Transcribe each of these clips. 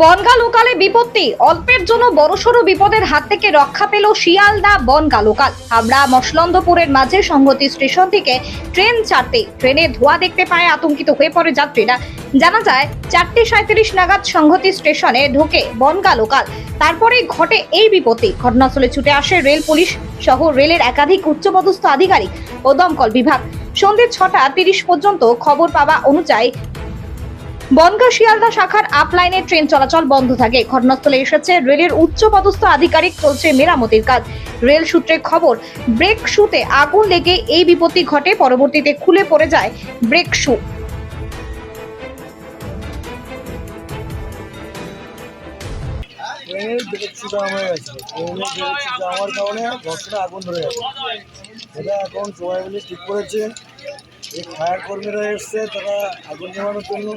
বনগা লোকালে বিপত্তি। অল্পের জন্য বড়সড় বিপদের হাত থেকে রক্ষা পেল শিয়ালদা বনগা লোকাল। হাবড়া মসলন্দপুরের মাঝে সংহতি স্টেশন থেকে ট্রেন ছাড়তে ট্রেনে ধোঁয়া দেখতে পায় আতঙ্কিত হয়ে পড়ে যাত্রীরা। জানা যায়, চারটে সাঁত্রিশ নাগাদ সংহতি স্টেশনে ঢোকে বনগা লোকাল। তারপরে ঘটে এই বিপত্তি। ঘটনাস্থলে ছুটে আসে রেল পুলিশ সহ রেলের একাধিক উচ্চপদস্থ আধিকারিক ও দমকল বিভাগ। সন্ধ্যে ছটা তিরিশ পর্যন্ত খবর পাওয়া অনুযায়ী বনগা শিয়ালদা শাখার আপ লাইনে ট্রেন চলাচল বন্ধ থাকে। ঘটনাস্থলে এসেছে রেলের উচ্চ পদস্থ আধিকারিক, চলছে মেরামতির কাজ। রেল সূত্রে খবর, ব্রেক শুতে আগুন লেগে এই বিপত্তি ঘটে, পরবর্তীতে খুলে পড়ে যায় ব্রেক শু। ঠিক করেছে। এই ফায়ার কর্মীরা এসছে, তারা আগুন নেভানোর জন্য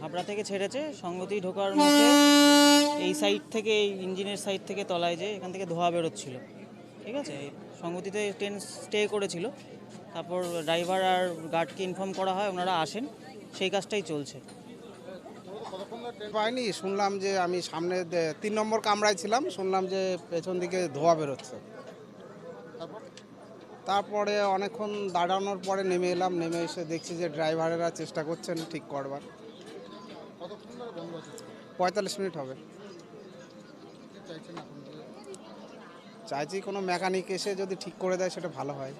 হাবড়া থেকে ছেড়েছে সংগতি ঢোকার মুখে এই সাইড থেকে, এই ইঞ্জিনের সাইড থেকে তলায় যে এখান থেকে ধোঁয়া বেরোচ্ছিল। ঠিক আছে? সংগতিতে ট্রেন স্টে করেছিল। তারপর ড্রাইভার আর গার্ডকে ইনফর্ম করা হয়, ওনারা আসেন। সেই কাজটাই চলছে। পাইনি শুনলাম যে আমি সামনে তিন নম্বর কামরায় ছিলাম, শুনলাম যে পেছন দিকে ধোয়া বেরোচ্ছে। তারপরে অনেকক্ষণ দাঁড়ানোর পরে নেমে এলাম, নেমে এসে দেখছি যে ড্রাইভারেরা চেষ্টা করছেন ঠিক করবার। পঁয়তাল্লিশ মিনিট হবে। চাইছি কোনো মেকানিক এসে যদি ঠিক করে দেয় সেটা ভালো হয়।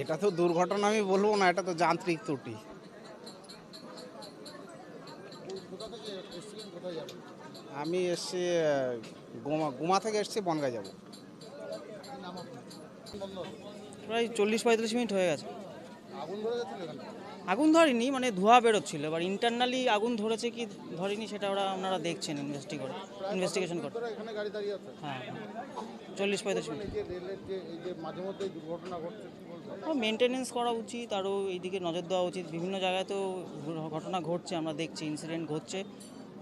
এটা তো দুর্ঘটনা, আমি বলব না, এটা তো যান্ত্রিক ত্রুটি। আমি এসছি গোমা গোমা থেকে এসছি, বনগাঁ যাব। প্রায় চল্লিশ পঁয়তাল্লিশ মিনিট হয়ে গেছে। আগুন ধরেনি মানে ধোঁয়া বেরোচ্ছিল। এবার ইন্টারনালি আগুন ধরেছে কি ধরেনি সেটা ওরা আপনারা দেখছেন ইনভেস্টি করে ইনভেস্টিগেশন করে হ্যাঁ চল্লিশ পঁয়তাল্লিশ মিনিট। মেনটেনেন্স করা উচিত আরও এইদিকে নজর দেওয়া উচিত। বিভিন্ন জায়গায় তো ঘটনা ঘটছে আমরা দেখছি ইনসিডেন্ট ঘটছে।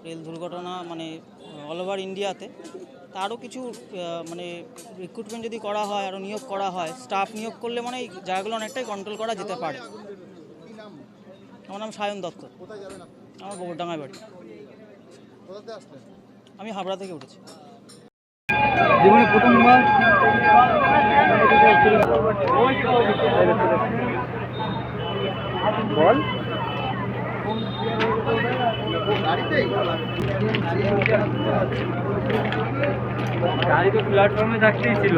রেল দুর্ঘটনা মানে অল ওভার ইন্ডিয়াতে তারও কিছু মানে রিক্রুটমেন্ট যদি করা হয় আরও নিয়োগ করা হয় স্টাফ নিয়োগ করলে মানে এই জায়গাগুলো অনেকটাই কন্ট্রোল করা যেতে পারে। আমার নাম সায়ন দত্ত। আমার গোবরডাঙ্গায় বাড়ি। আমি হাবড়া থেকে উঠেছি। জীবনে প্রথমবার। বল। গাড়ি তো প্ল্যাটফর্মে থাকতেই ছিল